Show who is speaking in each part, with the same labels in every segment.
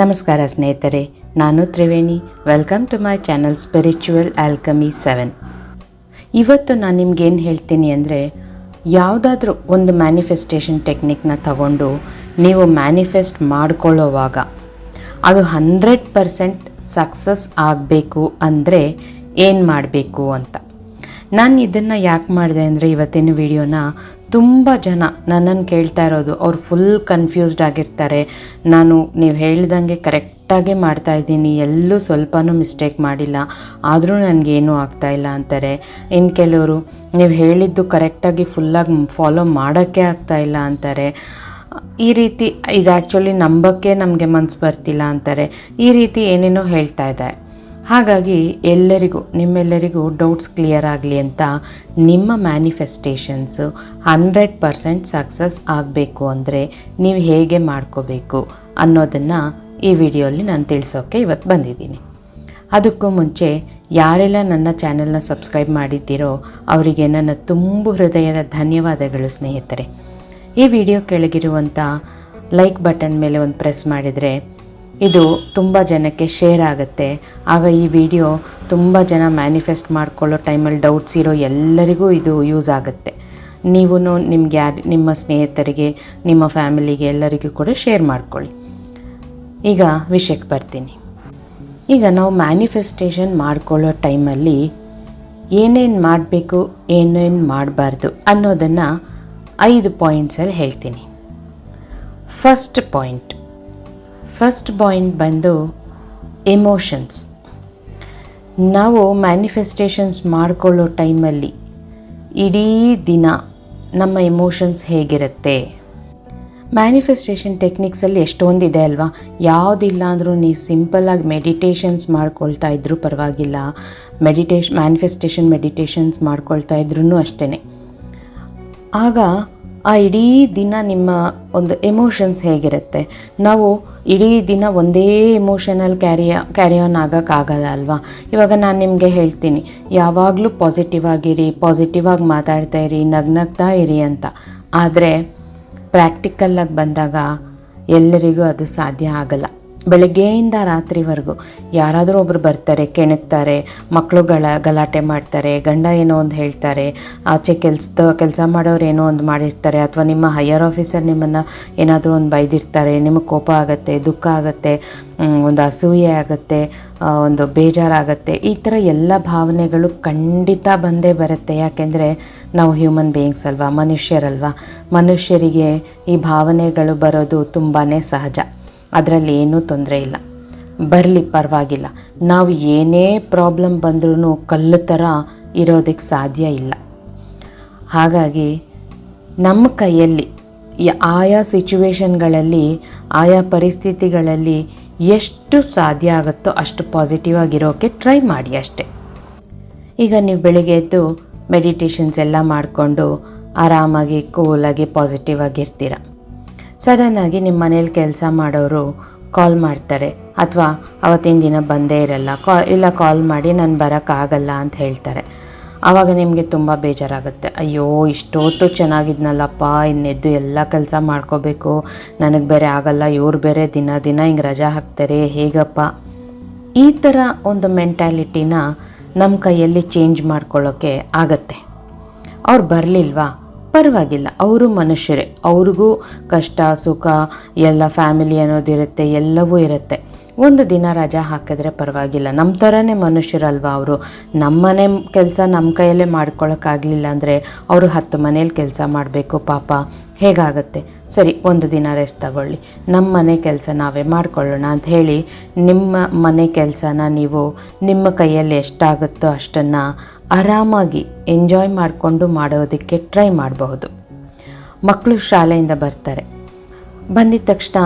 Speaker 1: ನಮಸ್ಕಾರ ಸ್ನೇಹಿತರೆ, ನಾನು Triveni. Welcome to my channel spiritual alchemy seven ಇವತ್ತು ನಾನು ನಿಮ್ಗೇನು ಹೇಳ್ತೀನಿ ಅಂದರೆ, ಯಾವುದಾದ್ರೂ ಒಂದು ಮ್ಯಾನಿಫೆಸ್ಟೇಷನ್ ಟೆಕ್ನಿಕ್ನ ತಗೊಂಡು ನೀವು ಮ್ಯಾನಿಫೆಸ್ಟ್ ಮಾಡ್ಕೊಳ್ಳೋವಾಗ ಅದು ಹಂಡ್ರೆಡ್ ಪರ್ಸೆಂಟ್ ಸಕ್ಸಸ್ ಆಗಬೇಕು ಅಂದರೆ ಏನು ಮಾಡಬೇಕು ಅಂತ. ನಾನು ಇದನ್ನು ಯಾಕೆ ಮಾಡಿದೆ ಅಂದರೆ ಇವತ್ತಿನ ವಿಡಿಯೋನ ತುಂಬ ಜನ ನನ್ನನ್ನು ಕೇಳ್ತಾ ಇರೋದು. ಅವ್ರು ಫುಲ್ ಕನ್ಫ್ಯೂಸ್ಡ್ ಆಗಿರ್ತಾರೆ. ನಾನು, ನೀವು ಹೇಳ್ದಂಗೆ ಕರೆಕ್ಟಾಗೆ ಮಾಡ್ತಾ ಇದ್ದೀನಿ. ಎಲ್ಲೂ ಸ್ವಲ್ಪನೂ ಮಿಸ್ಟೇಕ್ ಮಾಡಿಲ್ಲ. ಆದರೂ ನನಗೇನೂ ಆಗ್ತಾಯಿಲ್ಲ ಅಂತಾರೆ. ಇನ್ನು ಕೆಲವರು, ನೀವು ಹೇಳಿದ್ದು ಕರೆಕ್ಟಾಗಿ ಫುಲ್ಲಾಗಿ ಫಾಲೋ ಮಾಡೋಕ್ಕೆ ಆಗ್ತಾಯಿಲ್ಲ ಅಂತಾರೆ. ಈ ರೀತಿ, ಇದು ಆ್ಯಕ್ಚುಲಿ ನಂಬಕ್ಕೆ ನಮಗೆ ಮನಸ್ಸು ಬರ್ತಿಲ್ಲ ಅಂತಾರೆ. ಈ ರೀತಿ ಏನೇನೋ ಹೇಳ್ತಾ ಇದ್ದಾರೆ. ಹಾಗಾಗಿ ಎಲ್ಲರಿಗೂ, ನಿಮ್ಮೆಲ್ಲರಿಗೂ ಡೌಟ್ಸ್ ಕ್ಲಿಯರ್ ಆಗಲಿ ಅಂತ ನಿಮ್ಮ ಮ್ಯಾನಿಫೆಸ್ಟೇಷನ್ಸು ಹಂಡ್ರೆಡ್ ಪರ್ಸೆಂಟ್ ಸಕ್ಸಸ್ ಆಗಬೇಕು ಅಂದರೆ ನೀವು ಹೇಗೆ ಮಾಡ್ಕೋಬೇಕು ಅನ್ನೋದನ್ನು ಈ ವಿಡಿಯೋಲಿ ನಾನು ತಿಳಿಸೋಕ್ಕೆ ಇವತ್ತು ಬಂದಿದ್ದೀನಿ. ಅದಕ್ಕೂ ಮುಂಚೆ ಯಾರೆಲ್ಲ ನನ್ನ ಚಾನೆಲ್ನ ಸಬ್ಸ್ಕ್ರೈಬ್ ಮಾಡಿದ್ದೀರೋ ಅವರಿಗೆ ನನ್ನ ತುಂಬು ಹೃದಯದ ಧನ್ಯವಾದಗಳು ಸ್ನೇಹಿತರೆ. ಈ ವಿಡಿಯೋ ಕೆಳಗಿರುವಂಥ ಲೈಕ್ ಬಟನ್ ಮೇಲೆ ಒಂದು ಪ್ರೆಸ್ ಮಾಡಿದರೆ ಇದು ತುಂಬ ಜನಕ್ಕೆ ಶೇರ್ ಆಗುತ್ತೆ. ಆಗ ಈ ವಿಡಿಯೋ ತುಂಬ ಜನ ಮ್ಯಾನಿಫೆಸ್ಟ್ ಮಾಡ್ಕೊಳ್ಳೋ ಟೈಮಲ್ಲಿ ಡೌಟ್ಸ್ ಇರೋ ಎಲ್ಲರಿಗೂ ಇದು ಯೂಸ್ ಆಗುತ್ತೆ. ನೀವು ನಿಮ್ಗೆ ಯಾರು, ನಿಮ್ಮ ಸ್ನೇಹಿತರಿಗೆ, ನಿಮ್ಮ ಫ್ಯಾಮಿಲಿಗೆ ಎಲ್ಲರಿಗೂ ಕೂಡ ಶೇರ್ ಮಾಡ್ಕೊಳ್ಳಿ. ಈಗ ವಿಷಯಕ್ಕೆ ಬರ್ತೀನಿ. ಈಗ ನಾವು ಮ್ಯಾನಿಫೆಸ್ಟೇಷನ್ ಮಾಡ್ಕೊಳ್ಳೋ ಟೈಮಲ್ಲಿ ಏನೇನು ಮಾಡಬೇಕು, ಏನೇನು ಮಾಡಬಾರ್ದು ಅನ್ನೋದನ್ನು ಐದು ಪಾಯಿಂಟ್ಸಲ್ಲಿ ಹೇಳ್ತೀನಿ. ಫಸ್ಟ್ ಪಾಯಿಂಟ್ ಫಸ್ಟ್ ಪಾಯಿಂಟ್ ಬಂದು ಎಮೋಷನ್ಸ್ ನಾವು ಮ್ಯಾನಿಫೆಸ್ಟೇಷನ್ಸ್ ಮಾಡಿಕೊಳ್ಳೋ ಟೈಮಲ್ಲಿ ಇಡೀ ದಿನ ನಮ್ಮ ಎಮೋಷನ್ಸ್ ಹೇಗಿರುತ್ತೆ? ಮ್ಯಾನಿಫೆಸ್ಟೇಷನ್ ಟೆಕ್ನಿಕ್ಸಲ್ಲಿ ಎಷ್ಟೊಂದಿದೆ ಅಲ್ವಾ? ಯಾವುದಿಲ್ಲ ಅಂದರೂ ನೀವು ಸಿಂಪಲ್ಲಾಗಿ ಮೆಡಿಟೇಷನ್ಸ್ ಮಾಡ್ಕೊಳ್ತಾ ಇದ್ರೂ ಪರವಾಗಿಲ್ಲ. ಮೆಡಿಟೇಷ್ ಮ್ಯಾನಿಫೆಸ್ಟೇಷನ್ ಮೆಡಿಟೇಷನ್ಸ್ ಮಾಡ್ಕೊಳ್ತಾ ಇದ್ರೂ ಅಷ್ಟೇ ಆಗ ಆ ಇಡೀ ದಿನ ನಿಮ್ಮ ಒಂದು ಎಮೋಷನ್ಸ್ ಹೇಗಿರುತ್ತೆ? ನಾವು ಇಡೀ ದಿನ ಒಂದೇ ಎಮೋಷನಲ್ ಕ್ಯಾರಿಯ ಕ್ಯಾರಿ ಆನ್ ಆಗೋಕ್ಕಾಗಲ್ಲ ಅಲ್ವಾ? ಇವಾಗ ನಾನು ನಿಮಗೆ ಹೇಳ್ತೀನಿ, ಯಾವಾಗಲೂ ಪಾಸಿಟಿವ್ ಆಗಿರಿ ಪಾಸಿಟಿವ್ ಆಗಿ ಮಾತಾಡ್ತಾ ಇರಿ, ನಗ್ನಗ್ತಾ ಇರಿ ಅಂತ. ಆದರೆ ಪ್ರಾಕ್ಟಿಕಲ್ಲಾಗಿ ಬಂದಾಗ ಎಲ್ಲರಿಗೂ ಅದು ಸಾಧ್ಯ ಆಗಲ್ಲ. ಬೆಳಗ್ಗೆಯಿಂದ ರಾತ್ರಿವರೆಗೂ ಯಾರಾದರೂ ಒಬ್ಬರು ಬರ್ತಾರೆ ಕೆಣಕ್ತಾರೆ ಮಕ್ಕಳುಗಳ ಗಲಾಟೆ ಮಾಡ್ತಾರೆ, ಗಂಡ ಏನೋ ಒಂದು ಹೇಳ್ತಾರೆ, ಆಚೆ ಕೆಲ್ಸದ ಕೆಲಸ ಮಾಡೋರು ಏನೋ ಒಂದು ಮಾಡಿರ್ತಾರೆ, ಅಥವಾ ನಿಮ್ಮ ಹೈಯರ್ ಆಫೀಸರ್ ನಿಮ್ಮನ್ನು ಏನಾದರೂ ಒಂದು ಬೈದಿರ್ತಾರೆ, ನಿಮಗೆ ಕೋಪ ಆಗುತ್ತೆ, ದುಃಖ ಆಗುತ್ತೆ ಒಂದು ಅಸೂಯೆ ಆಗುತ್ತೆ ಒಂದು ಬೇಜಾರಾಗುತ್ತೆ, ಈ ಥರ ಎಲ್ಲ ಭಾವನೆಗಳು ಖಂಡಿತ ಬಂದೇ ಬರುತ್ತೆ. ಯಾಕೆಂದರೆ ನಾವು ಹ್ಯೂಮನ್ ಬೀಯಿಂಗ್ಸ್ ಅಲ್ವಾ, ಮನುಷ್ಯರಲ್ವಾ? ಮನುಷ್ಯರಿಗೆ ಈ ಭಾವನೆಗಳು ಬರೋದು ತುಂಬಾ ಸಹಜ. ಅದರಲ್ಲಿ ಏನೂ ತೊಂದರೆ ಇಲ್ಲ. ಬರಲಿ, ಪರವಾಗಿಲ್ಲ. ನಾವು ಏನೇ ಪ್ರಾಬ್ಲಮ್ ಬಂದ್ರೂ ಕಲ್ಲು ಥರ ಇರೋದಕ್ಕೆ ಸಾಧ್ಯ ಇಲ್ಲ. ಹಾಗಾಗಿ ನಮ್ಮ ಕೈಯಲ್ಲಿ ಆಯಾ ಸಿಚುವೇಶನ್ಗಳಲ್ಲಿ ಆಯಾ ಪರಿಸ್ಥಿತಿಗಳಲ್ಲಿ ಎಷ್ಟು ಸಾಧ್ಯ ಆಗುತ್ತೋ ಅಷ್ಟು ಪಾಸಿಟಿವ್ ಆಗಿರೋಕ್ಕೆ ಟ್ರೈ ಮಾಡಿ ಅಷ್ಟೆ. ಈಗ ನೀವು ಬೆಳಿಗ್ಗೆ ಎದ್ದು ಮೆಡಿಟೇಷನ್ಸ್ ಎಲ್ಲ ಮಾಡಿಕೊಂಡು ಆರಾಮಾಗಿ ಕೂಲಾಗಿ ಪಾಸಿಟಿವ್ ಆಗಿರ್ತೀರ ಸಡನ್ನಾಗಿ ನಿಮ್ಮ ಮನೇಲಿ ಕೆಲಸ ಮಾಡೋರು ಕಾಲ್ ಮಾಡ್ತಾರೆ. ಅಥವಾ ಅವತ್ತಿನ ದಿನ ಬಂದೇ ಇರಲ್ಲ. ಕಾ ಇಲ್ಲ ಕಾಲ್ ಮಾಡಿ ನಾನು ಬರೋಕ್ಕಾಗಲ್ಲ ಅಂತ ಹೇಳ್ತಾರೆ. ಆವಾಗ ನಿಮಗೆ ತುಂಬ ಬೇಜಾರಾಗುತ್ತೆ. ಅಯ್ಯೋ, ಇಷ್ಟೊತ್ತು ಚೆನ್ನಾಗಿದ್ನಲ್ಲಪ್ಪ, ಇನ್ನೆದ್ದು ಎಲ್ಲ ಕೆಲಸ ಮಾಡ್ಕೋಬೇಕು. ನನಗೆ ಬೇರೆ ಆಗಲ್ಲ, ಇವ್ರು ಬೇರೆ ದಿನ ದಿನ ಹಿಂಗೆ ರಜಾ ಹಾಕ್ತಾರೆ. ಹೇಗಪ್ಪ? ಈ ಥರ ಒಂದು ಮೆಂಟ್ಯಾಲಿಟಿನ ನಮ್ಮ ಕೈಯಲ್ಲಿ ಚೇಂಜ್ ಮಾಡ್ಕೊಳ್ಳೋಕ್ಕೆ ಆಗತ್ತೆ. ಅವ್ರು ಬರಲಿಲ್ವಾ? ಪರವಾಗಿಲ್ಲ. ಅವರು ಮನುಷ್ಯರೇ. ಅವ್ರಿಗೂ ಕಷ್ಟ, ಸುಖ, ಎಲ್ಲ ಫ್ಯಾಮಿಲಿ ಅನ್ನೋದಿರುತ್ತೆ ಎಲ್ಲವೂ ಇರುತ್ತೆ. ಒಂದು ದಿನ ರಜಾ ಹಾಕಿದ್ರೆ ಪರವಾಗಿಲ್ಲ. ನಮ್ಮ ಥರನೇ ಮನುಷ್ಯರಲ್ವ ಅವರು? ನಮ್ಮನೆ ಕೆಲಸ ನಮ್ಮ ಕೈಯಲ್ಲೇ ಮಾಡ್ಕೊಳಕ್ಕಾಗಲಿಲ್ಲ ಅಂದರೆ ಅವರು ಹತ್ತು ಮನೇಲಿ ಕೆಲಸ ಮಾಡಬೇಕು, ಪಾಪ. ಹೇಗಾಗತ್ತೆ? ಸರಿ, ಒಂದು ದಿನ ರೆಸ್ಟ್ ತಗೊಳ್ಳಿ. ನಮ್ಮ ಮನೆ ಕೆಲಸ ನಾವೇ ಮಾಡ್ಕೊಳ್ಳೋಣ ಅಂತ ಹೇಳಿ ನಿಮ್ಮ ಮನೆ ಕೆಲಸನ ನೀವು ನಿಮ್ಮ ಕೈಯಲ್ಲಿ ಎಷ್ಟಾಗುತ್ತೋ ಅಷ್ಟನ್ನು ಆರಾಮಾಗಿ ಎಂಜಾಯ್ ಮಾಡಿಕೊಂಡು ಮಾಡೋದಕ್ಕೆ ಟ್ರೈ ಮಾಡಬಹುದು. ಮಕ್ಕಳು ಶಾಲೆಯಿಂದ ಬರ್ತಾರೆ. ಬಂದಿದ ತಕ್ಷಣ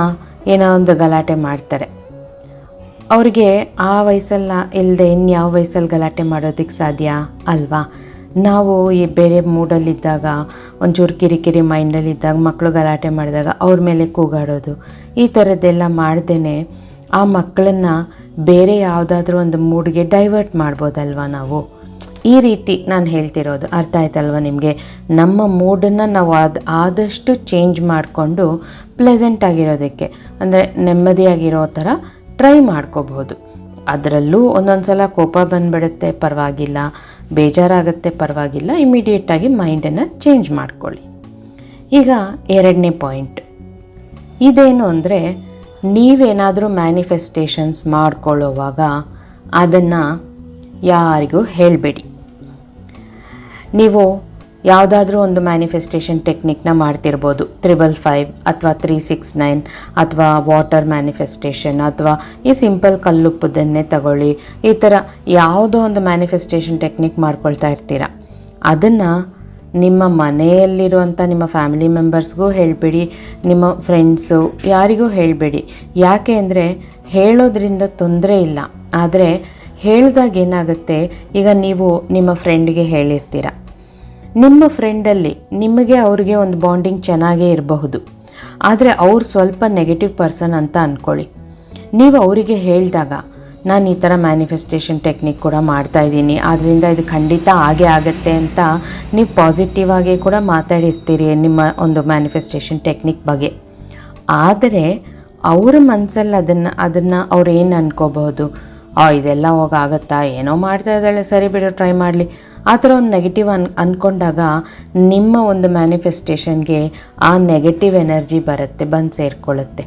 Speaker 1: ಏನೋ ಒಂದು ಗಲಾಟೆ ಮಾಡ್ತಾರೆ. ಅವ್ರಿಗೆ ಆ ವಯಸ್ಸಲ್ಲ ಇಲ್ಲದೆ ಇನ್ಯಾವ ವಯಸ್ಸಲ್ಲಿ ಗಲಾಟೆ ಮಾಡೋದಕ್ಕೆ ಸಾಧ್ಯ ಅಲ್ವಾ? ನಾವು ಈ ಬೇರೆ ಮೂಡಲ್ಲಿದ್ದಾಗ, ಒಂಚೂರು ಕಿರಿಕಿರಿ ಮೈಂಡಲ್ಲಿದ್ದಾಗ ಮಕ್ಕಳು ಗಲಾಟೆ ಮಾಡಿದಾಗ ಅವ್ರ ಮೇಲೆ ಕೂಗಾಡೋದು, ಈ ಥರದ್ದೆಲ್ಲ ಮಾಡ್ದೇ ಆ ಮಕ್ಕಳನ್ನು ಬೇರೆ ಯಾವುದಾದ್ರೂ ಒಂದು ಮೂಡ್ಗೆ ಡೈವರ್ಟ್ ಮಾಡ್ಬೋದಲ್ವಾ ನಾವು? ಈ ರೀತಿ ನಾನು ಹೇಳ್ತಿರೋದು. ಅರ್ಥ ಆಯ್ತಲ್ವ ನಿಮಗೆ? ನಮ್ಮ ಮೂಡನ್ನು ನಾವು ಅದು ಆದಷ್ಟು ಚೇಂಜ್ ಮಾಡಿಕೊಂಡು ಪ್ಲೆಸೆಂಟ್ ಆಗಿರೋದಕ್ಕೆ. ಅಂದರೆ ನೆಮ್ಮದಿಯಾಗಿರೋ ಥರ ಟ್ರೈ ಮಾಡ್ಕೋಬಹುದು ಅದರಲ್ಲೂ ಒಂದೊಂದು ಸಲ ಕೋಪ ಬಂದ್ಬಿಡುತ್ತೆ, ಪರವಾಗಿಲ್ಲ. ಬೇಜಾರಾಗುತ್ತೆ, ಪರವಾಗಿಲ್ಲ. ಇಮಿಡಿಯೇಟಾಗಿ ಮೈಂಡನ್ನು ಚೇಂಜ್ ಮಾಡ್ಕೊಳ್ಳಿ. ಈಗ ಎರಡನೇ ಪಾಯಿಂಟ್ ಇದೇನು ಅಂದರೆ ನೀವೇನಾದರೂ ಮ್ಯಾನಿಫೆಸ್ಟೇಷನ್ಸ್ ಮಾಡ್ಕೊಳ್ಳೋವಾಗ ಅದನ್ನು ಯಾರಿಗೂ ಹೇಳಬೇಡಿ. ನೀವು ಯಾವುದಾದ್ರೂ ಒಂದು ಮ್ಯಾನಿಫೆಸ್ಟೇಷನ್ ಟೆಕ್ನಿಕ್ನ ಮಾಡ್ತಿರ್ಬೋದು. ತ್ರಿಬಲ್ ಫೈವ್ ಅಥವಾ ತ್ರೀ ಸಿಕ್ಸ್ ನೈನ್ ಅಥವಾ ವಾಟರ್ ಮ್ಯಾನಿಫೆಸ್ಟೇಷನ್ ಅಥವಾ ಈ ಸಿಂಪಲ್ ಕಲ್ಲುಪ್ಪದನ್ನೇ ತಗೊಳ್ಳಿ. ಈ ಥರ ಯಾವುದೋ ಒಂದು ಮ್ಯಾನಿಫೆಸ್ಟೇಷನ್ ಟೆಕ್ನಿಕ್ ಮಾಡ್ಕೊಳ್ತಾ ಇರ್ತೀರ. ಅದನ್ನು ನಿಮ್ಮ ಮನೆಯಲ್ಲಿರುವಂಥ ನಿಮ್ಮ ಫ್ಯಾಮಿಲಿ ಮೆಂಬರ್ಸ್ಗೂ ಹೇಳಬೇಡಿ. ನಿಮ್ಮ ಫ್ರೆಂಡ್ಸು ಯಾರಿಗೂ ಹೇಳಬೇಡಿ. ಯಾಕೆ ಅಂದರೆ ಹೇಳೋದ್ರಿಂದ ತೊಂದರೆ ಇಲ್ಲ. ಆದರೆ ಹೇಳಿದಾಗ ಏನಾಗುತ್ತೆ? ಈಗ ನೀವು ನಿಮ್ಮ ಫ್ರೆಂಡ್ಗೆ ಹೇಳಿರ್ತೀರ. ನಿಮ್ಮ ಫ್ರೆಂಡಲ್ಲಿ ನಿಮಗೆ ಅವ್ರಿಗೆ ಒಂದು ಬಾಂಡಿಂಗ್ ಚೆನ್ನಾಗೇ ಇರಬಹುದು. ಆದರೆ ಅವ್ರು ಸ್ವಲ್ಪ ನೆಗೆಟಿವ್ ಪರ್ಸನ್ ಅಂತ ಅಂದ್ಕೊಳ್ಳಿ ನೀವು ಅವರಿಗೆ ಹೇಳಿದಾಗ, ನಾನು ಈ ಥರ ಮ್ಯಾನಿಫೆಸ್ಟೇಷನ್ ಟೆಕ್ನಿಕ್ ಕೂಡ ಮಾಡ್ತಾ ಇದ್ದೀನಿ. ಆದ್ದರಿಂದ ಇದು ಖಂಡಿತ ಆಗೇ ಆಗುತ್ತೆ ಅಂತ ನೀವು ಪಾಸಿಟಿವ್ ಆಗಿ ಕೂಡ ಮಾತಾಡಿರ್ತೀರಿ ನಿಮ್ಮ ಒಂದು ಮ್ಯಾನಿಫೆಸ್ಟೇಷನ್ ಟೆಕ್ನಿಕ್ ಬಗ್ಗೆ. ಆದರೆ ಅವರ ಮನಸ್ಸಲ್ಲಿ ಅದನ್ನು ಅದನ್ನು ಅವ್ರು ಏನು ಅನ್ಕೋಬಹುದು? ಆ, ಇದೆಲ್ಲ ಹೋಗಾಗತ್ತಾ? ಏನೋ ಮಾಡ್ತಾ ಇದ್ದಾಳೆ. ಸರಿ ಬಿಡು ಟ್ರೈ ಮಾಡಲಿ. ಆ ಥರ ಒಂದು ನೆಗೆಟಿವ್ ಅನ್ ಅಂದ್ಕೊಂಡಾಗ ನಿಮ್ಮ ಒಂದು ಮ್ಯಾನಿಫೆಸ್ಟೇಷನ್ಗೆ ಆ ನೆಗೆಟಿವ್ ಎನರ್ಜಿ ಬರುತ್ತೆ, ಬಂದು ಸೇರಿಕೊಳ್ಳುತ್ತೆ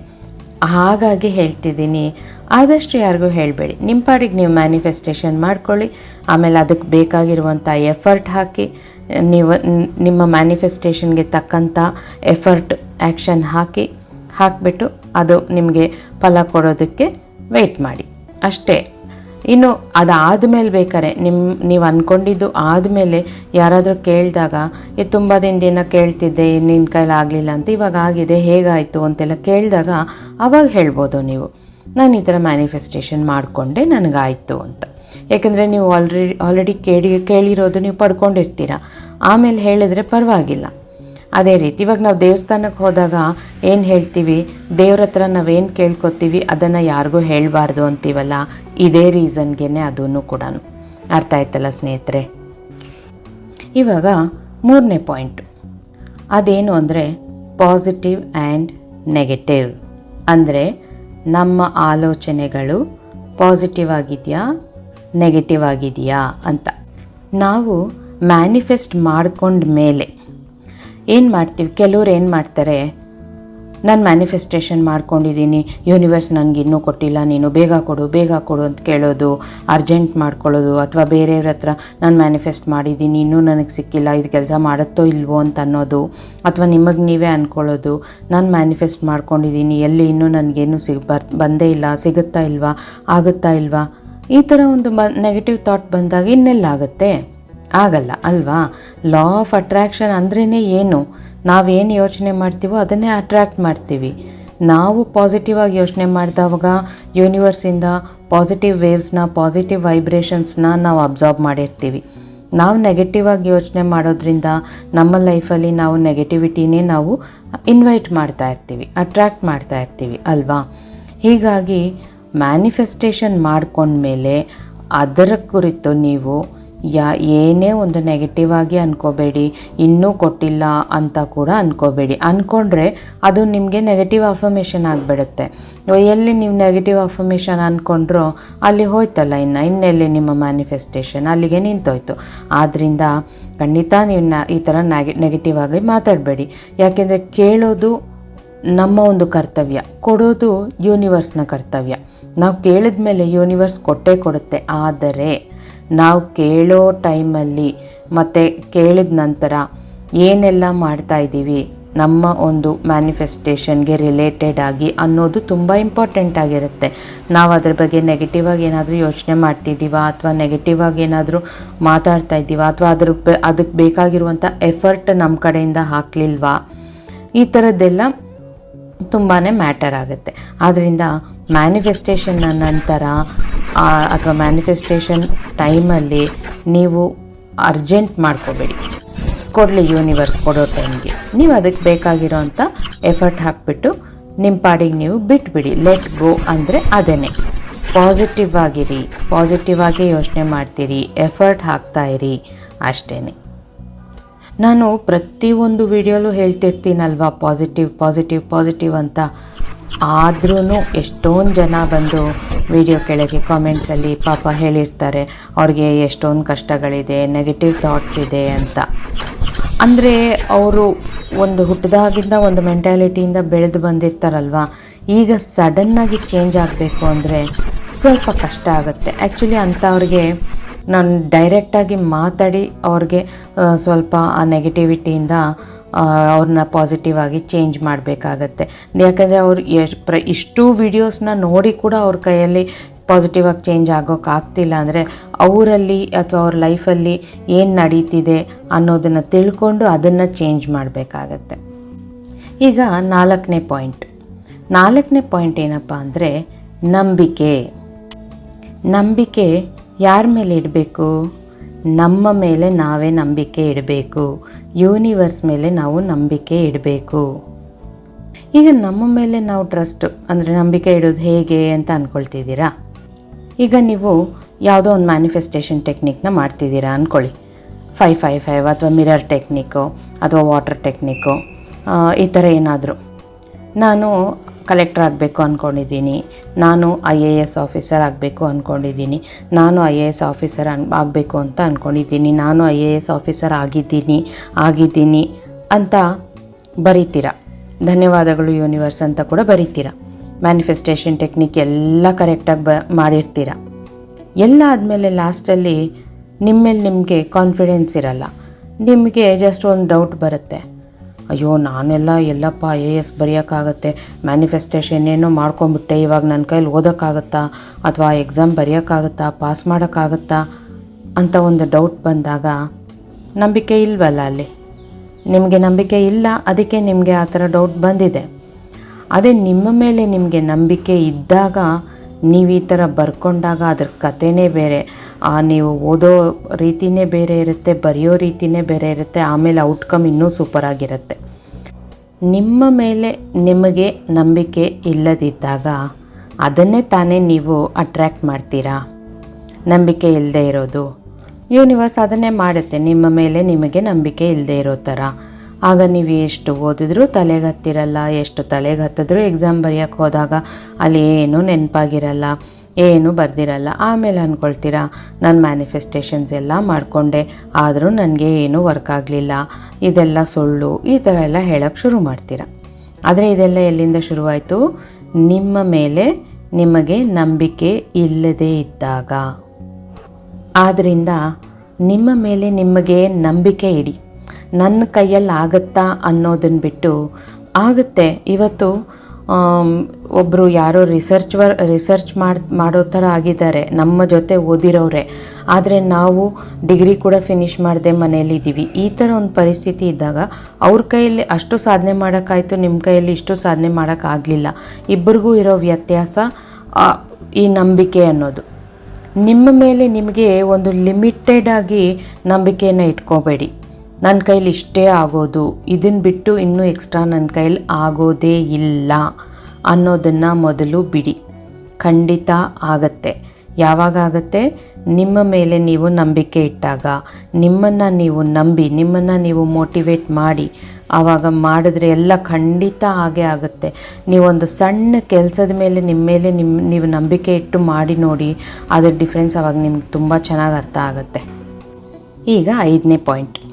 Speaker 1: ಹಾಗಾಗಿ ಹೇಳ್ತಿದ್ದೀನಿ. ಆದಷ್ಟು ಯಾರಿಗೂ ಹೇಳಬೇಡಿ. ನಿಮ್ಮ ಪಾಡಿಗೆ ನೀವು ಮ್ಯಾನಿಫೆಸ್ಟೇಷನ್ ಮಾಡ್ಕೊಳ್ಳಿ. ಆಮೇಲೆ ಅದಕ್ಕೆ ಬೇಕಾಗಿರುವಂಥ ಎಫರ್ಟ್ ಹಾಕಿ. ನೀವು, ನಿಮ್ಮ ಮ್ಯಾನಿಫೆಸ್ಟೇಷನ್ಗೆ ತಕ್ಕಂಥ ಎಫರ್ಟ್ ಆ್ಯಕ್ಷನ್ ಹಾಕಿ, ಹಾಕಿಬಿಟ್ಟು ಅದು ನಿಮಗೆ ಫಲ ಕೊಡೋದಕ್ಕೆ ವೆಯ್ಟ್ ಮಾಡಿ. ಅಷ್ಟೇ. ಇನ್ನು ಅದಾದಮೇಲೆ ಬೇಕಾರೆ ನಿಮ್ಮ ನೀವು ಅಂದ್ಕೊಂಡಿದ್ದು ಆದಮೇಲೆ ಯಾರಾದರೂ ಕೇಳಿದಾಗ ಇದು ತುಂಬ ದಿನ ಕೇಳ್ತಿದ್ದೆ ನಿನ್ನ ಕೈಲಿ ಆಗಲಿಲ್ಲ ಅಂತ ಇವಾಗ ಆಗಿದೆ, ಹೇಗಾಯಿತು? ಅಂತೆಲ್ಲ ಕೇಳಿದಾಗ ಅವಾಗ ಹೇಳ್ಬೋದು ನೀವು. ನಾನು ಈ ಥರ ಮ್ಯಾನಿಫೆಸ್ಟೇಷನ್ ಮಾಡಿಕೊಂಡೆ ನನಗಾಯಿತು ಅಂತ. ಯಾಕೆಂದರೆ ನೀವು ಆಲ್ರೆಡಿ ಆಲ್ರೆಡಿ ಕೇಳಿ, ಕೇಳಿರೋದು ನೀವು ಪಡ್ಕೊಂಡಿರ್ತೀರ. ಆಮೇಲೆ ಹೇಳಿದ್ರೆ ಪರವಾಗಿಲ್ಲ. ಅದೇ ರೀತಿ ಇವಾಗ ನಾವು ದೇವಸ್ಥಾನಕ್ಕೆ ಹೋದಾಗ ಏನು ಹೇಳ್ತೀವಿ? ದೇವ್ರ ಹತ್ರ ನಾವೇನು ಕೇಳ್ಕೊತೀವಿ? ಅದನ್ನು ಯಾರಿಗೂ ಹೇಳಬಾರ್ದು ಅಂತೀವಲ್ಲ? ಇದೇ ರೀಸನ್ಗೆ ಅದೂ ಕೂಡ ಅರ್ಥ ಆಯ್ತಲ್ಲ ಸ್ನೇಹಿತರೆ? ಇವಾಗ ಮೂರನೇ ಪಾಯಿಂಟು. ಅದೇನು ಅಂದರೆ ಪಾಸಿಟಿವ್ ಆ್ಯಂಡ್ ನೆಗೆಟಿವ್. ಅಂದರೆ ನಮ್ಮ ಆಲೋಚನೆಗಳು ಪಾಸಿಟಿವ್ ಆಗಿದೆಯಾ? ನೆಗೆಟಿವ್ ಆಗಿದೆಯಾ ಅಂತ. ನಾವು ಮ್ಯಾನಿಫೆಸ್ಟ್ ಮಾಡ್ಕೊಂಡ ಮೇಲೆ ಏನು ಮಾಡ್ತೀವಿ? ಕೆಲವ್ರು ಏನು ಮಾಡ್ತಾರೆ? ನಾನು ಮ್ಯಾನಿಫೆಸ್ಟೇಷನ್ ಮಾಡ್ಕೊಂಡಿದ್ದೀನಿ ಯೂನಿವರ್ಸ್ ನನಗೆ ಇನ್ನೂ ಕೊಟ್ಟಿಲ್ಲ. ನೀನು ಬೇಗ ಕೊಡು ಬೇಗ ಕೊಡು ಅಂತ ಕೇಳೋದು ಅರ್ಜೆಂಟ್ ಮಾಡ್ಕೊಳ್ಳೋದು ಅಥವಾ ಬೇರೆಯವ್ರ ಹತ್ರ ನಾನು ಮ್ಯಾನಿಫೆಸ್ಟ್ ಮಾಡಿದ್ದೀನಿ ಇನ್ನೂ ನನಗೆ ಸಿಕ್ಕಿಲ್ಲ, ಇದು ಕೆಲಸ ಮಾಡುತ್ತೋ ಇಲ್ವೋ ಅಂತ ಅನ್ನೋದು ಅಥವಾ ನಿಮಗೆ ನೀವೇ ಅಂದ್ಕೊಳ್ಳೋದು ನಾನು ಮ್ಯಾನಿಫೆಸ್ಟ್ ಮಾಡ್ಕೊಂಡಿದ್ದೀನಿ ಎಲ್ಲಿ ಇನ್ನೂ ನನಗೇನು ಸಿಗ್ ಬರ್, ಬಂದೇ ಇಲ್ಲ, ಸಿಗುತ್ತಾ ಇಲ್ವಾ, ಆಗುತ್ತಾ ಇಲ್ವಾ? ಈ ಥರ ಒಂದು ಬ ನೆಗೆಟಿವ್ ಥಾಟ್ ಬಂದಾಗ ಇನ್ನೆಲ್ಲ ಆಗುತ್ತೆ. ಆಗಲ್ಲ, ಅಲ್ವಾ? ಲಾ ಆಫ್ ಅಟ್ರ್ಯಾಕ್ಷನ್ ಅಂದ್ರೇ ಏನು? ನಾವೇನು ಯೋಚನೆ ಮಾಡ್ತೀವೋ ಅದನ್ನೇ ಅಟ್ರ್ಯಾಕ್ಟ್ ಮಾಡ್ತೀವಿ. ನಾವು ಪಾಸಿಟಿವ್ ಆಗಿ ಯೋಚನೆ ಮಾಡಿದವಾಗ ಯೂನಿವರ್ಸಿಂದ ಪಾಸಿಟಿವ್ ವೇವ್ಸ್ನ ಪಾಸಿಟಿವ್ ವೈಬ್ರೇಷನ್ಸ್ನ ನಾವು ಅಬ್ಸಾರ್ಬ್ ಮಾಡಿರ್ತೀವಿ. ನಾವು ನೆಗೆಟಿವ್ ಆಗಿ ಯೋಚನೆ ಮಾಡೋದ್ರಿಂದ ನಮ್ಮ ಲೈಫಲ್ಲಿ ನಾವು ನೆಗೆಟಿವಿಟಿನೇ ನಾವು ಇನ್ವೈಟ್ ಮಾಡ್ತಾ ಇರ್ತೀವಿ ಅಟ್ರ್ಯಾಕ್ಟ್ ಮಾಡ್ತಾ ಇರ್ತೀವಿ, ಅಲ್ವಾ? ಹೀಗಾಗಿ ಮ್ಯಾನಿಫೆಸ್ಟೇಷನ್ ಮಾಡ್ಕೊಂಡ್ಮೇಲೆ ಅದರ ಕುರಿತು ನೀವು ಯಾ, ಏನೇ ಒಂದು ನೆಗೆಟಿವ್ ಆಗಿ ಅನ್ಕೋಬೇಡಿ, ಇನ್ನೂ ಕೊಟ್ಟಿಲ್ಲ ಅಂತ ಕೂಡ ಅನ್ಕೋಬೇಡಿ. ಅಂದ್ಕೊಂಡ್ರೆ ಅದು ನಿಮಗೆ ನೆಗೆಟಿವ್ ಅಫರ್ಮೇಷನ್ ಆಗಿಬಿಡುತ್ತೆ. ಎಲ್ಲಿ ನೀವು ನೆಗೆಟಿವ್ ಅಫರ್ಮೇಷನ್ ಅಂದ್ಕೊಂಡ್ರೋ ಅಲ್ಲಿ ಹೋಯ್ತಲ್ಲ ಇನ್ನು, ಇನ್ನೆಲ್ಲಿ ನಿಮ್ಮ ಮ್ಯಾನಿಫೆಸ್ಟೇಷನ್ ಅಲ್ಲಿಗೆ ನಿಂತೋಯ್ತು. ಆದ್ದರಿಂದ ಖಂಡಿತ ನೀವು ನ, ಈ ಥರ ನೆಗೆ ನೆಗೆಟಿವ್ ಆಗಿ ಮಾತಾಡಬೇಡಿ. ಯಾಕೆಂದರೆ ಕೇಳೋದು ನಮ್ಮ ಒಂದು ಕರ್ತವ್ಯ, ಕೊಡೋದು ಯೂನಿವರ್ಸ್ನ ಕರ್ತವ್ಯ. ನಾವು ಕೇಳಿದ ಮೇಲೆ ಯೂನಿವರ್ಸ್ ಕೊಟ್ಟೇ ಕೊಡುತ್ತೆ. ಆದರೆ ನಾವು ಕೇಳೋ ಟೈಮಲ್ಲಿ ಮತ್ತು ಕೇಳಿದ ನಂತರ ಏನೆಲ್ಲ ಮಾಡ್ತಾ ಇದ್ದೀವಿ ನಮ್ಮ ಒಂದು ಮ್ಯಾನಿಫೆಸ್ಟೇಷನ್ಗೆ ರಿಲೇಟೆಡ್ ಆಗಿ ಅನ್ನೋದು ತುಂಬ ಇಂಪಾರ್ಟೆಂಟ್ ಆಗಿರುತ್ತೆ. ನಾವು ಅದ್ರ ಬಗ್ಗೆ ನೆಗೆಟಿವ್ ಆಗಿ ಏನಾದರೂ ಯೋಚನೆ ಮಾಡ್ತಿದ್ದೀವ ಅಥವಾ ನೆಗೆಟಿವ್ ಆಗಿ ಏನಾದರೂ ಮಾತಾಡ್ತಾ ಇದ್ದೀವ ಅಥವಾ ಅದ್ರ ಅದಕ್ಕೆ ಬೇಕಾಗಿರುವಂಥ ಎಫರ್ಟ್ ನಮ್ಮ ಕಡೆಯಿಂದ ಹಾಕಲಿಲ್ವಾ? ಈ ಥರದ್ದೆಲ್ಲ ತುಂಬಾ ಮ್ಯಾಟರ್ ಆಗುತ್ತೆ. ಆದ್ದರಿಂದ ಮ್ಯಾನಿಫೆಸ್ಟೇಷನ್ನ ನಂತರ ಅಥವಾ ಮ್ಯಾನಿಫೆಸ್ಟೇಷನ್ ಟೈಮಲ್ಲಿ ನೀವು ಅರ್ಜೆಂಟ್ ಮಾಡ್ಕೋಬೇಡಿ. ಕೊಡಲಿ ಯೂನಿವರ್ಸ್ ಕೊಡೋ ಟೈಮ್ಗೆ ನೀವು ಅದಕ್ಕೆ ಬೇಕಾಗಿರೋಂಥ ಎಫರ್ಟ್ ಹಾಕಿಬಿಟ್ಟು ನಿಮ್ಮ ಪಾಡಿಗೆ ನೀವು ಬಿಟ್ಬಿಡಿ. ಲೆಟ್ ಗೋ ಅಂದರೆ ಅದೇನೆ ಪಾಸಿಟಿವ್ ಆಗಿರಿ. ಪಾಸಿಟಿವ್ ಆಗಿ ಯೋಚನೆ ಮಾಡ್ತೀರಿ. ಎಫರ್ಟ್ ಹಾಕ್ತಾ ಇರಿ. ಅಷ್ಟೇ ನಾನು ಪ್ರತಿಯೊಂದು ವಿಡಿಯೋಲು ಹೇಳ್ತಿರ್ತೀನಲ್ವಾ? ಪಾಸಿಟಿವ್ ಪಾಸಿಟಿವ್ ಪಾಸಿಟಿವ್ ಅಂತ. ಆದ್ರೂ ಎಷ್ಟೊಂದು ಜನ ಬಂದು ವಿಡಿಯೋ ಕೆಳಗೆ ಕಾಮೆಂಟ್ಸಲ್ಲಿ ಪಾಪ ಹೇಳಿರ್ತಾರೆ, ಅವ್ರಿಗೆ ಎಷ್ಟೊಂದು ಕಷ್ಟಗಳಿದೆ ನೆಗೆಟಿವ್ ಥಾಟ್ಸ್ ಇದೆ ಅಂತ. ಅಂದರೆ ಅವರು ಒಂದು ಹುಟ್ಟಿದಾಗಿಂದ ಒಂದು ಮೆಂಟ್ಯಾಲಿಟಿಯಿಂದ ಬೆಳೆದು ಬಂದಿರ್ತಾರಲ್ವ? ಈಗ ಸಡನ್ನಾಗಿ ಚೇಂಜ್ ಆಗಬೇಕು ಅಂದರೆ ಸ್ವಲ್ಪ ಕಷ್ಟ ಆಗುತ್ತೆ. ಆ್ಯಕ್ಚುಲಿ ಅಂಥವ್ರಿಗೆ ನಾನು ಡೈರೆಕ್ಟಾಗಿ ಮಾತಾಡಿ ಅವ್ರಿಗೆ ಸ್ವಲ್ಪ ಆ ನೆಗೆಟಿವಿಟಿಯಿಂದ ಅವ್ರನ್ನ ಪಾಸಿಟಿವ್ ಆಗಿ ಚೇಂಜ್ ಮಾಡಬೇಕಾಗತ್ತೆ. ಯಾಕಂದರೆ ಅವ್ರು ಪ್ರ, ಇಷ್ಟು ವೀಡಿಯೋಸ್ನ ನೋಡಿ ಕೂಡ ಅವ್ರ ಕೈಯಲ್ಲಿ ಪಾಸಿಟಿವ್ ಆಗಿ ಚೇಂಜ್ ಆಗೋಕ್ಕಾಗ್ತಿಲ್ಲ ಅಂದರೆ ಅವರಲ್ಲಿ ಅಥವಾ ಅವ್ರ ಲೈಫಲ್ಲಿ ಏನು ನಡೀತಿದೆ ಅನ್ನೋದನ್ನು ತಿಳ್ಕೊಂಡು ಅದನ್ನು ಚೇಂಜ್ ಮಾಡಬೇಕಾಗತ್ತೆ. ಈಗ ನಾಲ್ಕನೇ ಪಾಯಿಂಟ್ ನಾಲ್ಕನೇ ಪಾಯಿಂಟ್ ಏನಪ್ಪ ಅಂದರೆ ನಂಬಿಕೆ. ನಂಬಿಕೆ ಯಾರ ಮೇಲೆ ಇಡಬೇಕು? ನಮ್ಮ ಮೇಲೆ ನಾವೇ ನಂಬಿಕೆ ಇಡಬೇಕು. ಯೂನಿವರ್ಸ್ ಮೇಲೆ ನಾವು ನಂಬಿಕೆ ಇಡಬೇಕು. ಈಗ ನಮ್ಮ ಮೇಲೆ ನಾವು ಟ್ರಸ್ಟ್ ಅಂದರೆ ನಂಬಿಕೆ ಇಡೋದು ಹೇಗೆ ಅಂತ ಅಂದ್ಕೊಳ್ತಿದ್ದೀರಾ ಈಗ ನೀವು ಯಾವುದೋ ಒಂದು ಮ್ಯಾನಿಫೆಸ್ಟೇಷನ್ ಟೆಕ್ನಿಕ್ನ ಮಾಡ್ತಿದ್ದೀರಾ ಅಂದ್ಕೊಳ್ಳಿ ಫೈವ್ ಫೈವ್ ಫೈವ್ ಅಥವಾ ಮಿರರ್ ಟೆಕ್ನಿಕ್ಕು ಅಥವಾ ವಾಟರ್ ಟೆಕ್ನಿಕ್ಕು ಈ ಥರ ಏನಾದರೂ. ನಾನು ಕಲೆಕ್ಟರ್ ಆಗಬೇಕು ಅಂದ್ಕೊಂಡಿದ್ದೀನಿ ನಾನು ಐ ಎ ಎಸ್ ಆಫೀಸರ್ ಆಗಬೇಕು ಅಂದ್ಕೊಂಡಿದ್ದೀನಿ ನಾನು ಐ ಎ ಎಸ್ ಆಫೀಸರ್ ಅನ್, ಆಗಬೇಕು ಅಂತ ಅಂದ್ಕೊಂಡಿದ್ದೀನಿ ನಾನು ಐ ಎ ಎಸ್ ಆಫೀಸರ್ ಆಗಿದ್ದೀನಿ. ಆಗಿದ್ದೀನಿ ಅಂತ ಬರೀತೀರ? ಧನ್ಯವಾದಗಳು ಯೂನಿವರ್ಸ್ ಅಂತ ಕೂಡ ಬರೀತೀರ? ಮ್ಯಾನಿಫೆಸ್ಟೇಷನ್ ಟೆಕ್ನಿಕ್ ಎಲ್ಲ ಕರೆಕ್ಟಾಗಿ ಬ, ಮಾಡಿರ್ತೀರ? ಎಲ್ಲ ಆದಮೇಲೆ ಲಾಸ್ಟಲ್ಲಿ ನಿಮ್ಮ ಮೇಲೆ ನಿಮಗೆ ಕಾನ್ಫಿಡೆನ್ಸ್ ಇರಲ್ಲ. ನಿಮಗೆ ಜಸ್ಟ್ ಒಂದು ಡೌಟ್ ಬರುತ್ತೆ. ಅಯ್ಯೋ, ನಾನೆಲ್ಲ ಎಲ್ಲಪ್ಪ ಐ ಎ ಎಸ್ ಬರೆಯೋಕ್ಕಾಗತ್ತೆ. ಮ್ಯಾನಿಫೆಸ್ಟೇಷನ್ ಏನೋ ಮಾಡ್ಕೊಂಬಿಟ್ಟೆ ಇವಾಗ ನನ್ನ ಕೈಲಿ ಓದೋಕ್ಕಾಗತ್ತಾ? ಅಥವಾ ಎಕ್ಸಾಮ್ ಬರೆಯೋಕ್ಕಾಗತ್ತಾ? ಪಾಸ್ ಮಾಡೋಕ್ಕಾಗತ್ತಾ? ಅಂತ ಒಂದು ಡೌಟ್ ಬಂದಾಗ ನಂಬಿಕೆ ಇಲ್ವಲ್ಲ ಅಲ್ಲಿ? ನಿಮಗೆ ನಂಬಿಕೆ ಇಲ್ಲ. ಅದಕ್ಕೆ ನಿಮಗೆ ಆ ಥರ ಡೌಟ್ ಬಂದಿದೆ. ಅದೇ ನಿಮ್ಮ ಮೇಲೆ ನಿಮಗೆ ನಂಬಿಕೆ ಇದ್ದಾಗ ನೀವು ಈ ಥರ ಬರ್ಕೊಂಡಾಗ ಅದ್ರ ಕಥೆನೇ ಬೇರೆ. ಆ, ನೀವು ಓದೋ ರೀತಿನೇ ಬೇರೆ ಇರುತ್ತೆ, ಬರೆಯೋ ರೀತಿನೇ ಬೇರೆ ಇರುತ್ತೆ, ಆಮೇಲೆ ಔಟ್ಕಮ್ ಇನ್ನೂ ಸೂಪರ್ ಆಗಿರುತ್ತೆ. ನಿಮ್ಮ ಮೇಲೆ ನಿಮಗೆ ನಂಬಿಕೆ ಇಲ್ಲದಿದ್ದಾಗ ಅದನ್ನೇ ತಾನೇ ನೀವು ಅಟ್ರ್ಯಾಕ್ಟ್ ಮಾಡ್ತೀರಾ? ನಂಬಿಕೆ ಇಲ್ಲದೆ ಇರೋದು? ಯೂನಿವರ್ಸ್ ಅದನ್ನೇ ಮಾಡುತ್ತೆ. ನಿಮ್ಮ ಮೇಲೆ ನಿಮಗೆ ನಂಬಿಕೆ ಇಲ್ಲದೆ ಇರೋ ಥರ. ಆಗ ನೀವು ಎಷ್ಟು ಓದಿದ್ರೂ ತಲೆಗೆ ಹತ್ತಿರಲ್ಲ, ಎಷ್ಟು ತಲೆಗೆ ಹತ್ತಿದ್ರು ಎಕ್ಸಾಮ್ ಬರೆಯೋಕ್ಕೆ ಹೋದಾಗ ಅಲ್ಲಿ ಏನೂ ನೆನಪಾಗಿರಲ್ಲ, ಏನು ಬರ್ದಿರಲ್ಲ. ಆಮೇಲೆ ಅಂದ್ಕೊಳ್ತೀರಾ ನಾನು ಮ್ಯಾನಿಫೆಸ್ಟೇಷನ್ಸ್ ಎಲ್ಲ ಮಾಡಿಕೊಂಡೆ, ಆದರೂ ನನಗೆ ಏನೂ ವರ್ಕ್ ಆಗಲಿಲ್ಲ. ಇದೆಲ್ಲ ಸುಳ್ಳು, ಈ ಥರ ಎಲ್ಲ ಹೇಳೋಕ್ಕೆ ಶುರು ಮಾಡ್ತೀರಾ. ಆದರೆ ಇದೆಲ್ಲ ಎಲ್ಲಿಂದ ಶುರುವಾಯಿತು? ನಿಮ್ಮ ಮೇಲೆ ನಿಮಗೆ ನಂಬಿಕೆ ಇಲ್ಲದೇ ಇದ್ದಾಗ. ಆದ್ದರಿಂದ ನಿಮ್ಮ ಮೇಲೆ ನಿಮಗೆ ನಂಬಿಕೆ ಇಡಿ. ನನ್ನ ಕೈಯಲ್ಲಿ ಆಗುತ್ತಾ ಅನ್ನೋದನ್ನು ಬಿಟ್ಟು ಆಗುತ್ತೆ. ಇವತ್ತು ಒಬ್ಬರು ಯಾರೋ ರಿಸರ್ಚ್ ವರ್ ರಿಸರ್ಚ್ ಮಾಡಿ, ಮಾಡೋ ಥರ ಆಗಿದ್ದಾರೆ. ನಮ್ಮ ಜೊತೆ ಓದಿರೋರೆ. ಆದರೆ ನಾವು ಡಿಗ್ರಿ ಕೂಡ ಫಿನಿಷ್ ಮಾಡದೆ ಮನೇಲಿದ್ದೀವಿ ಈ ಥರ ಒಂದು ಪರಿಸ್ಥಿತಿ ಇದ್ದಾಗ ಅವ್ರ ಕೈಯಲ್ಲಿ ಅಷ್ಟು ಸಾಧನೆ ಮಾಡೋಕ್ಕಾಯ್ತು, ನಿಮ್ಮ ಕೈಯಲ್ಲಿ ಇಷ್ಟು ಸಾಧನೆ ಮಾಡೋಕ್ಕಾಗಲಿಲ್ಲ ಇಬ್ಬರಿಗೂ ಇರೋ ವ್ಯತ್ಯಾಸ ಈ ನಂಬಿಕೆ ಅನ್ನೋದು. ನಿಮ್ಮ ಮೇಲೆ ನಿಮಗೆ ಒಂದು ಲಿಮಿಟೆಡ್ ಆಗಿ ನಂಬಿಕೆಯನ್ನು ಇಟ್ಕೋಬೇಡಿ. ನನ್ನ ಕೈಲಿ ಇಷ್ಟೇ ಆಗೋದು. ಇದನ್ನು ಬಿಟ್ಟು ಇನ್ನೂ ಎಕ್ಸ್ಟ್ರಾ ನನ್ನ ಕೈಲಿ ಆಗೋದೇ ಇಲ್ಲ ಅನ್ನೋದನ್ನು ಮೊದಲು ಬಿಡಿ. ಖಂಡಿತ ಆಗತ್ತೆ. ಯಾವಾಗ ಆಗತ್ತೆ? ನಿಮ್ಮ ಮೇಲೆ ನೀವು ನಂಬಿಕೆ ಇಟ್ಟಾಗ. ನಿಮ್ಮನ್ನು ನೀವು ನಂಬಿ, ನಿಮ್ಮನ್ನು ನೀವು ಮೋಟಿವೇಟ್ ಮಾಡಿ. ಆವಾಗ ಮಾಡಿದ್ರೆ ಎಲ್ಲ ಖಂಡಿತ ಹಾಗೆ ಆಗುತ್ತೆ. ನೀವೊಂದು ಸಣ್ಣ ಕೆಲಸದ ಮೇಲೆ ನಿಮ್ಮ ಮೇಲೆ ನಿಮ್ಮ ನೀವು ನಂಬಿಕೆ ಇಟ್ಟು ಮಾಡಿ ನೋಡಿ, ಅದರ ಡಿಫ್ರೆನ್ಸ್ ಆವಾಗ ನಿಮ್ಗೆ ತುಂಬ ಚೆನ್ನಾಗಿ ಅರ್ಥ ಆಗುತ್ತೆ. ಈಗ ಐದನೇ ಪಾಯಿಂಟ್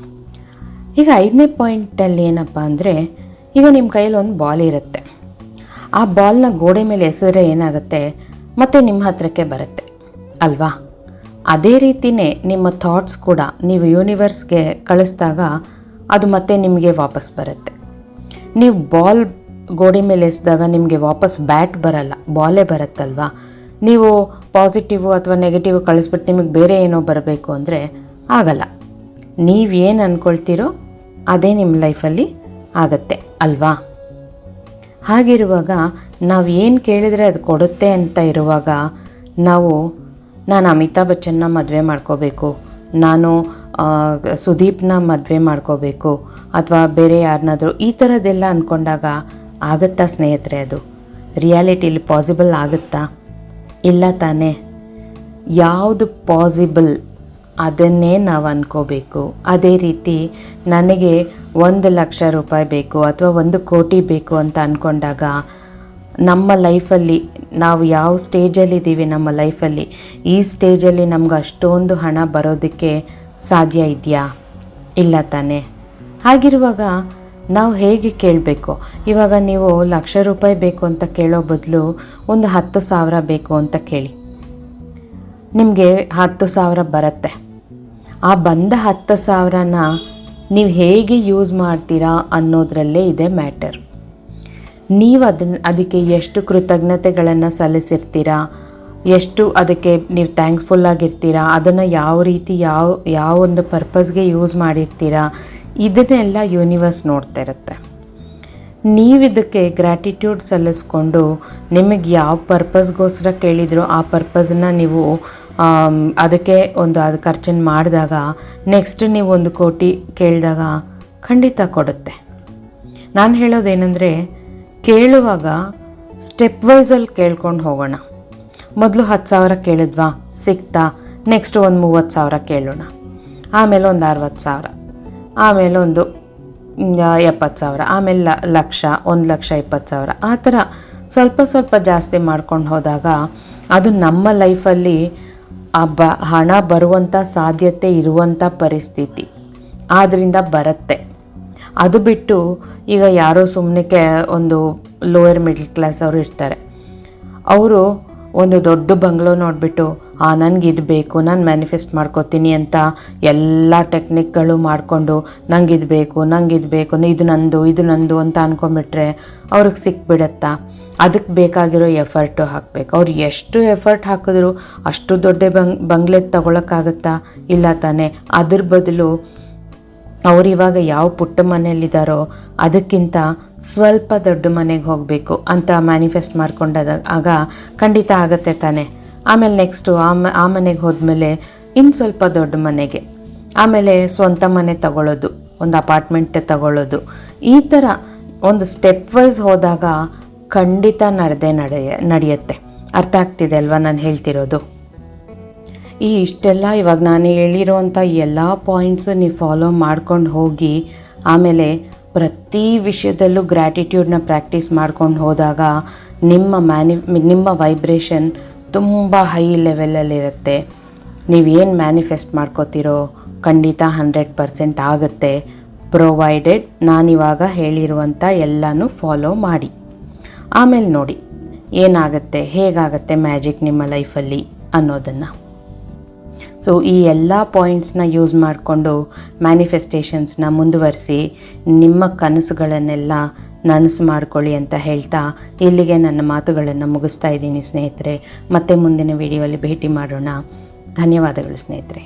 Speaker 1: ಈಗ ಐದನೇ ಪಾಯಿಂಟಲ್ಲಿ ಏನಪ್ಪ ಅಂದರೆ, ಈಗ ನಿಮ್ಮ ಕೈಯಲ್ಲಿ ಒಂದು ಬಾಲ್ ಇರುತ್ತೆ. ಆ ಬಾಲ್ನ ಗೋಡೆ ಮೇಲೆ ಎಸೆದ್ರೆ ಏನಾಗುತ್ತೆ? ಮತ್ತೆ ನಿಮ್ಮ ಹತ್ರಕ್ಕೆ ಬರುತ್ತೆ. ಅಲ್ವಾ? ಅದೇ ರೀತಿಯೇ ನಿಮ್ಮ ಥಾಟ್ಸ್ ಕೂಡ ನೀವು ಯೂನಿವರ್ಸ್ಗೆ ಕಳಿಸಿದಾಗ ಅದು ಮತ್ತೆ ನಿಮಗೆ ವಾಪಸ್ ಬರುತ್ತೆ. ನೀವು ಬಾಲ್ ಗೋಡೆ ಮೇಲೆ ಎಸೆದಾಗ ನಿಮಗೆ ವಾಪಸ್ ಬ್ಯಾಟ್ ಬರಲ್ಲ. ಬಾಲೇ ಬರುತ್ತಲ್ವಾ? ನೀವು ಪಾಸಿಟಿವ್ ಅಥವಾ ನೆಗೆಟಿವ್ ಕಳಿಸ್ಬಿಟ್ಟು ನಿಮಗೆ ಬೇರೆ ಏನೋ ಬರಬೇಕು ಅಂದರೆ ಆಗಲ್ಲ. ನೀವೇನು ಅಂದ್ಕೊಳ್ತೀರೋ ಅದೇ ನಿಮ್ಮ ಲೈಫಲ್ಲಿ ಆಗತ್ತೆ, ಅಲ್ವಾ? ಹಾಗಿರುವಾಗ ನಾವು ಏನು ಕೇಳಿದರೆ ಅದು ಕೊಡುತ್ತೆ ಅಂತ ಇರುವಾಗ ನಾವು, ನಾನು ಅಮಿತಾಬ್ ಬಚ್ಚನ್ನ ಮದುವೆ ಮಾಡ್ಕೋಬೇಕು, ನಾನು ಸುದೀಪ್ನ ಮದುವೆ ಮಾಡ್ಕೋಬೇಕು, ಅಥವಾ ಬೇರೆ ಯಾರನ್ನಾದರೂ ಈ ಥರದ್ದೆಲ್ಲ ಅಂದ್ಕೊಂಡಾಗ ಆಗುತ್ತಾ ಸ್ನೇಹಿತರೆ ಅದು? ರಿಯಾಲಿಟಿಲಿ ಪಾಸಿಬಲ್ ಆಗುತ್ತಾ? ಇಲ್ಲ ತಾನೇ? ಯಾವುದು ಪಾಸಿಬಲ್ ಅದನ್ನೇ ನಾವು ಅನ್ಕೋಬೇಕು. ಅದೇ ರೀತಿ ನನಗೆ ಒಂದು ಲಕ್ಷ ರೂಪಾಯಿ ಬೇಕು ಅಥವಾ ಒಂದು ಕೋಟಿ ಬೇಕು ಅಂತ ಅಂದ್ಕೊಂಡಾಗ ನಮ್ಮ ಲೈಫಲ್ಲಿ ನಾವು ಯಾವ ಸ್ಟೇಜಲ್ಲಿದ್ದೀವಿ ನಮ್ಮ ಲೈಫಲ್ಲಿ, ಈ ಸ್ಟೇಜಲ್ಲಿ ನಮ್ಗೆ ಅಷ್ಟೊಂದು ಹಣ ಬರೋದಕ್ಕೆ ಸಾಧ್ಯ ಇದೆಯಾ? ಇಲ್ಲ ತಾನೇ. ಹಾಗಿರುವಾಗ ನಾವು ಹೇಗೆ ಕೇಳಬೇಕು? ಇವಾಗ ನೀವು ಲಕ್ಷ ರೂಪಾಯಿ ಬೇಕು ಅಂತ ಕೇಳೋ ಬದಲು ಒಂದು ಹತ್ತು ಸಾವಿರ ಬೇಕು ಅಂತ ಕೇಳಿ. ನಿಮಗೆ ಹತ್ತು ಸಾವಿರ ಬರುತ್ತೆ. ಆ ಬಂದ ಹತ್ತು ಸಾವಿರನ ನೀವು ಹೇಗೆ ಯೂಸ್ ಮಾಡ್ತೀರಾ ಅನ್ನೋದರಲ್ಲೇ ಇದೆ ಮ್ಯಾಟರ್. ನೀವು ಅದನ್ನ ಅದಕ್ಕೆ ಎಷ್ಟು ಕೃತಜ್ಞತೆಗಳನ್ನು ಸಲ್ಲಿಸಿರ್ತೀರಾ, ಎಷ್ಟು ಅದಕ್ಕೆ ನೀವು ಥ್ಯಾಂಕ್ಫುಲ್ ಆಗಿರ್ತೀರಾ, ಅದನ್ನು ಯಾವ ರೀತಿ ಯಾವ ಯಾವ ಒಂದು ಪರ್ಪಸ್ಗೆ ಯೂಸ್ ಮಾಡಿರ್ತೀರಾ, ಇದನ್ನೆಲ್ಲ ಯೂನಿವರ್ಸ್ ನೋಡ್ತಾ ಇರುತ್ತೆ. ನೀವು ಇದಕ್ಕೆ ಗ್ರ್ಯಾಟಿಟ್ಯೂಡ್ ಸಲ್ಲಿಸ್ಕೊಂಡು ನಿಮಗೆ ಯಾವ ಪರ್ಪಸ್ಗೋಸ್ಕರ ಕೇಳಿದ್ರು ಆ ಪರ್ಪಸ್ನ ನೀವು ಅದಕ್ಕೆ ಒಂದು ಅದು ಖರ್ಚನ್ನು ಮಾಡಿದಾಗ ನೆಕ್ಸ್ಟ್ ನೀವು ಒಂದು ಕೋಟಿ ಕೇಳಿದಾಗ ಖಂಡಿತ ಕೊಡುತ್ತೆ. ನಾನು ಹೇಳೋದೇನೆಂದರೆ, ಕೇಳುವಾಗ ಸ್ಟೆಪ್ ವೈಸಲ್ಲಿ ಕೇಳ್ಕೊಂಡು ಹೋಗೋಣ. ಮೊದಲು ಹತ್ತು ಸಾವಿರ ಕೇಳಿದ್ವಾ? ಸಿಕ್ತಾ? ನೆಕ್ಸ್ಟ್ ಒಂದು ಮೂವತ್ತು ಸಾವಿರ ಕೇಳೋಣ. ಆಮೇಲೆ ಒಂದು ಅರವತ್ತು ಸಾವಿರ. ಆಮೇಲೆ ಒಂದು ಎಪ್ಪತ್ತು ಸಾವಿರ. ಆಮೇಲೆ ಲಕ್ಷ, ಒಂದು ಲಕ್ಷ ಇಪ್ಪತ್ತು ಸಾವಿರ. ಆ ಥರ ಸ್ವಲ್ಪ ಸ್ವಲ್ಪ ಜಾಸ್ತಿ ಮಾಡ್ಕೊಂಡು ಹೋದಾಗ ಅದು ನಮ್ಮ ಲೈಫಲ್ಲಿ ಆ ಬ, ಹಣ ಬರುವಂಥ ಸಾಧ್ಯತೆ ಇರುವಂಥ ಪರಿಸ್ಥಿತಿ. ಆದ್ದರಿಂದ ಬರುತ್ತೆ. ಅದು ಬಿಟ್ಟು ಈಗ ಯಾರೋ ಸುಮ್ಮನೆ ಒಂದು ಲೋಯರ್ ಮಿಡ್ಲ್ ಕ್ಲಾಸ್ ಅವರು ಇರ್ತಾರೆ. ಅವರು ಒಂದು ದೊಡ್ಡ ಬಂಗ್ಲೋ ನೋಡಿಬಿಟ್ಟು, ಆ, ನನಗೆ ಇದು ಬೇಕು, ನಾನು ಮ್ಯಾನಿಫೆಸ್ಟ್ ಮಾಡ್ಕೋತೀನಿ ಅಂತ ಎಲ್ಲ ಟೆಕ್ನಿಕ್ಗಳು ಮಾಡಿಕೊಂಡು, ನಂಗೆ ಇದು ಬೇಕು, ನಂಗೆ ಇದು ಬೇಕು, ಇದು ನಂದು ಇದು ನಂದು ಅಂತ ಅಂದ್ಕೊಂಬಿಟ್ರೆ ಅವ್ರಿಗೆ ಸಿಕ್ಬಿಡತ್ತಾ? ಅದಕ್ಕೆ ಬೇಕಾಗಿರೋ ಎಫರ್ಟು ಹಾಕಬೇಕು. ಅವ್ರು ಎಷ್ಟು ಎಫರ್ಟ್ ಹಾಕಿದ್ರು ಅಷ್ಟು ದೊಡ್ಡ ಬಂಗ್ ಬಂಗ್ಲೆ ತಗೊಳಕ್ಕಾಗತ್ತಾ? ಇಲ್ಲ ತಾನೇ. ಅದ್ರ ಬದಲು ಅವ್ರು ಇವಾಗ ಯಾವ ಪುಟ್ಟ ಮನೆಯಲ್ಲಿದ್ದಾರೋ ಅದಕ್ಕಿಂತ ಸ್ವಲ್ಪ ದೊಡ್ಡ ಮನೆಗೆ ಹೋಗಬೇಕು ಅಂತ ಮ್ಯಾನಿಫೆಸ್ಟ್ ಮಾಡ್ಕೊಂಡಾಗ, ಆಗ ಖಂಡಿತ ಆಗತ್ತೆ ತಾನೆ. ಆಮೇಲೆ ನೆಕ್ಸ್ಟು ಆ ಮ, ಆ ಮನೆಗೆ ಹೋದ್ಮೇಲೆ ಇನ್ನು ಸ್ವಲ್ಪ ದೊಡ್ಡ ಮನೆಗೆ. ಆಮೇಲೆ ಸ್ವಂತ ಮನೆ ತಗೊಳ್ಳೋದು ಒಂದು ಅಪಾರ್ಟ್ಮೆಂಟ್ ತಗೊಳ್ಳೋದು ಈ ಥರ ಒಂದು ಸ್ಟೆಪ್ ವೈಸ್ ಹೋದಾಗ ಖಂಡಿತ ನಡೆದೇ ನಡೆಯ, ನಡೆಯುತ್ತೆ. ಅರ್ಥ ಆಗ್ತಿದೆ ಅಲ್ವಾ ನಾನು ಹೇಳ್ತಿರೋದು? ಈ ಇಷ್ಟೆಲ್ಲ ಇವಾಗ ನಾನು ಹೇಳಿರೋವಂಥ ಎಲ್ಲ ಪಾಯಿಂಟ್ಸು ನೀವು ಫಾಲೋ ಮಾಡ್ಕೊಂಡು ಹೋಗಿ, ಆಮೇಲೆ ಪ್ರತಿ ವಿಷಯದಲ್ಲೂ ಗ್ರ್ಯಾಟಿಟ್ಯೂಡ್ನ ಪ್ರಾಕ್ಟೀಸ್ ಮಾಡ್ಕೊಂಡು ಹೋದಾಗ ನಿಮ್ಮ ಮ್ಯಾನಿ ನಿಮ್ಮ ವೈಬ್ರೇಷನ್ ತುಂಬ ಹೈ ಲೆವೆಲಲ್ಲಿರುತ್ತೆ ನೀವೇನು ಮ್ಯಾನಿಫೆಸ್ಟ್ ಮಾಡ್ಕೋತಿರೋ ಖಂಡಿತ ಹಂಡ್ರೆಡ್ ಪರ್ಸೆಂಟ್ ಆಗುತ್ತೆ. ಪ್ರೊವೈಡೆಡ್ ನಾನಿವಾಗ ಹೇಳಿರುವಂಥ ಎಲ್ಲನೂ ಫಾಲೋ ಮಾಡಿ. ಆಮೇಲೆ ನೋಡಿ, ಏನಾಗುತ್ತೆ, ಹೇಗಾಗುತ್ತೆ ಮ್ಯಾಜಿಕ್ ನಿಮ್ಮ ಲೈಫಲ್ಲಿ ಅನ್ನೋದನ್ನು. ಸೊ ಈ ಎಲ್ಲ ಪಾಯಿಂಟ್ಸ್ನ ಯೂಸ್ ಮಾಡಿಕೊಂಡು ಮ್ಯಾನಿಫೆಸ್ಟೇಷನ್ಸ್ನ ಮುಂದುವರಿಸಿ, ನಿಮ್ಮ ಕನಸುಗಳನ್ನೆಲ್ಲ ನನಸು ಮಾಡಿಕೊಳ್ಳಿ ಅಂತ ಹೇಳ್ತಾ ಇಲ್ಲಿಗೆ ನನ್ನ ಮಾತುಗಳನ್ನು ಮುಗಿಸ್ತಾ ಇದ್ದೀನಿ ಸ್ನೇಹಿತರೆ. ಮತ್ತೆ ಮುಂದಿನ ವಿಡಿಯೋಲಿ ಭೇಟಿ ಮಾಡೋಣ. ಧನ್ಯವಾದಗಳು ಸ್ನೇಹಿತರೆ.